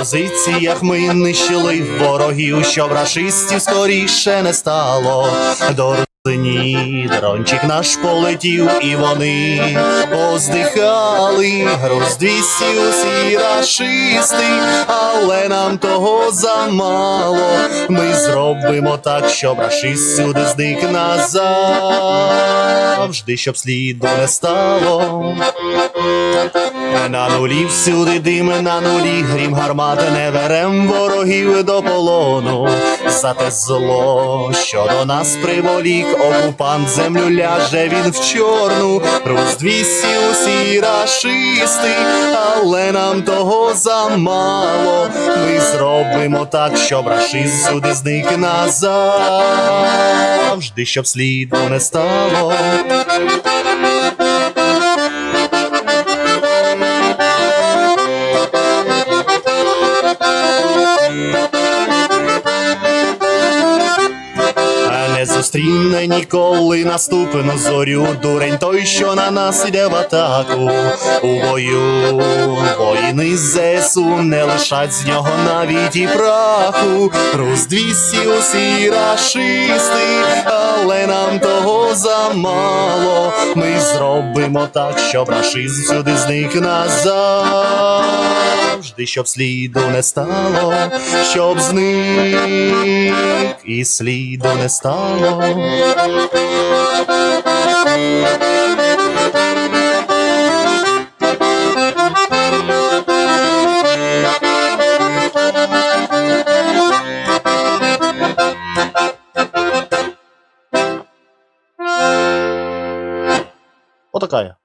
позиціях ми нищили ворогів, щоб рашистів скоріше не стало. До Русині дрончик наш полетів, і вони поздихали. 200 усі рашисти, але нам того замало. Ми зробимо так, щоб рашист сюди зник назавжди, щоб сліду не стало. На нулі всюди дим, на нулі грім гармати не берем ворогів до полону. За те зло, що до нас приволік, окупант землю ляже він в чорну. Русь двісті усі рашисти, але нам того замало. Ми зробимо так, щоб рашист сюди зник назавжди, щоб сліду не стало. Не зустріне ніколи наступну зорю. Дурень той, що на нас іде в атаку. У бою воїни ЗСУ не лишать з нього навіть і праху. Русь двісті усі рашисти, але нам того замало. Ми зробимо так, щоб рашизм сюди зник назавжди, щоб сліду не стало, щоб зник і сліду не стало. Отакая.